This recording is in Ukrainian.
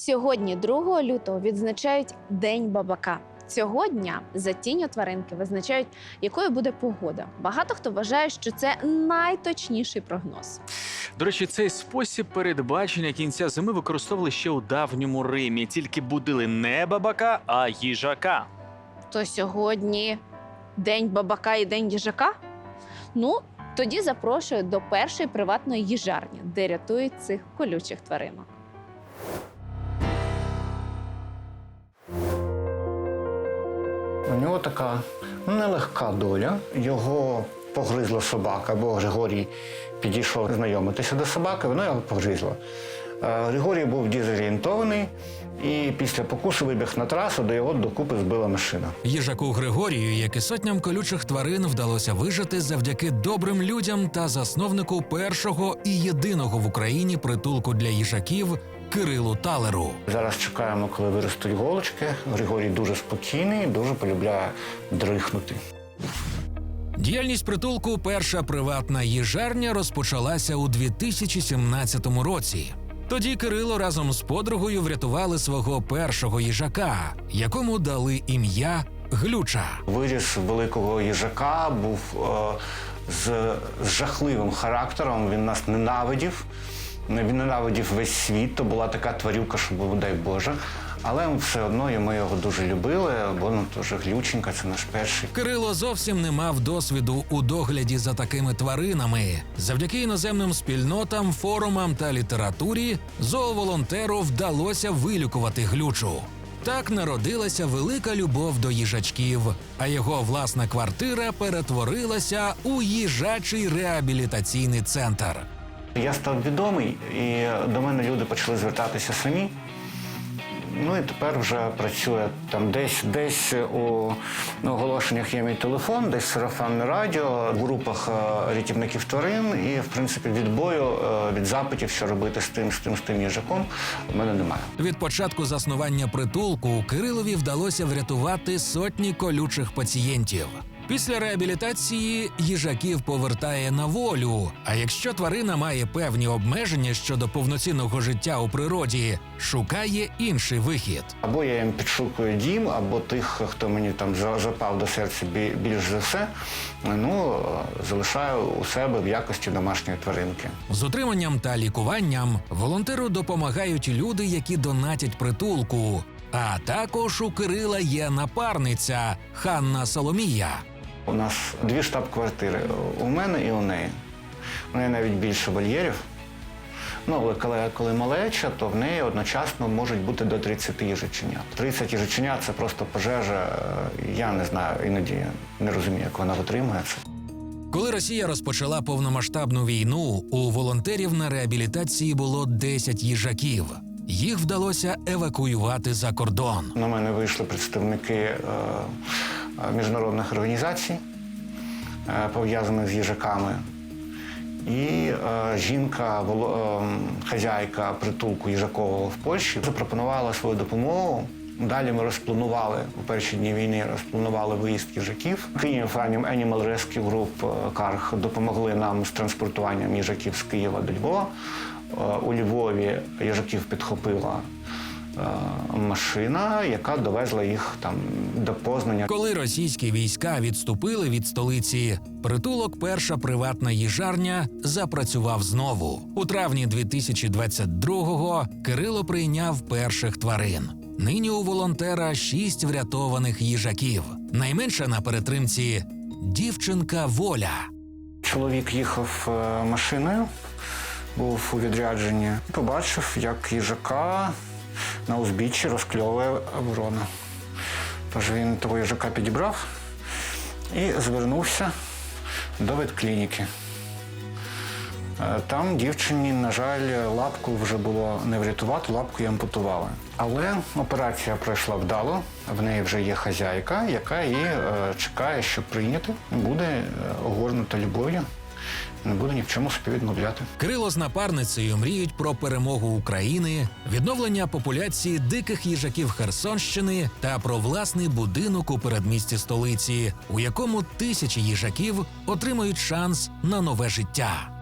Сьогодні, 2 лютого, відзначають День бабака. Цього дня за тінню тваринки визначають, якою буде погода. Багато хто вважає, що це найточніший прогноз. До речі, цей спосіб передбачення кінця зими використовували ще у давньому Римі. Тільки будили не бабака, а їжака. То сьогодні День бабака і День їжака? Ну, тоді запрошую до першої приватної їжарні, де рятують цих колючих тваринок. У нього така нелегка доля. Його погризла собака, бо Григорій підійшов знайомитися до собаки, вона його погризла. Е, Григорій був дезорієнтований і після покусу вибіг на трасу, де його докупи збила машина. Їжаку Григорію, як і сотням колючих тварин, вдалося вижити завдяки добрим людям та засновнику першого і єдиного в Україні притулку для їжаків Кирилу Талеру. Зараз чекаємо, коли виростуть голочки. Григорій дуже спокійний, дуже полюбляє дрихнути. Діяльність притулку перша приватна їжарня розпочалася у 2017 році. Тоді Кирило разом з подругою врятували свого першого їжака, якому дали ім'я Глюча. Виріс великого їжака, був е, з, з жахливим характером. Він нас ненавидів. Ненавидів весь світ. То була така тварюка, що дай Боже. Але все одно ми його дуже любили, бо ну теж глюченька, це наш перший. Кирило зовсім не мав досвіду у догляді за такими тваринами. Завдяки іноземним спільнотам, форумам та літературі зооволонтеру вдалося вилікувати глючу. Так народилася велика любов до їжачків, а його власна квартира перетворилася у їжачий реабілітаційний центр. Я став відомий, і до мене люди почали звертатися самі. Ну і тепер вже працює там десь, десь у оголошеннях є мій телефон, десь сарафанне радіо, в групах е, рятівників тварин, і в принципі відбою е, від запитів, що робити з тим, з тим, з тим їжаком, в мене немає. Від початку заснування притулку Кирилові вдалося врятувати сотні колючих пацієнтів. Після реабілітації їжаків повертає на волю. А якщо тварина має певні обмеження щодо повноцінного життя у природі, шукає інший вихід. Або я їм підшукую дім, або тих, хто мені там запав до серця бі- більш за все, ну залишаю у себе в якості домашньої тваринки. З утриманням та лікуванням волонтеру допомагають люди, які донатять притулку. А також у Кирила є напарниця Ханна Соломія. У нас дві штаб-квартири у мене і у неї. У неї навіть більше вольєрів. Ну, але коли, коли малеча, то в неї одночасно можуть бути до 30 їжаченят. 30 їжаченят – це просто пожежа. е, Я не знаю, іноді не розумію, як вона витримує це. Коли Росія розпочала повномасштабну війну, у волонтерів на реабілітації було 10 їжаків. Їх вдалося евакуювати за кордон. На мене вийшли представники е, е, міжнародних організацій, е, пов'язаних з їжаками. І е, жінка, е, хазяйка притулку їжакового в Польщі, запропонувала свою допомогу. Далі ми розпланували у перші дні війни, розпланували виїзд їжаків. Київ Animal Rescue Group е, Карх допомогли нам з транспортуванням їжаків з Києва до Львова. Е, У Львові їжаків підхопила е, машина, яка довезла їх там до Познання. Коли російські війська відступили від столиці, притулок перша приватна їжарня запрацював знову. У травні 2022-го Кирило прийняв перших тварин. Нині у волонтера шість врятованих їжаків. Найменша на перетримці дівчинка Воля. Чоловік їхав е, машиною, був у відрядженні. Побачив, як їжака на узбіччі розкльовує ворона. Тож він того їжака підібрав і звернувся до ветклініки. Е, Там дівчині, на жаль, лапку вже було не врятувати, лапку її ампутували. Але операція пройшла вдало. В неї вже є хазяйка, яка її е, чекає, щоб прийняти, буде е, огорнута любов'ю, не буде ні в чому співвідмовляти. Крило з напарницею мріють про перемогу України, відновлення популяції диких їжаків Херсонщини та про власний будинок у передмісті столиці, у якому тисячі їжаків отримають шанс на нове життя.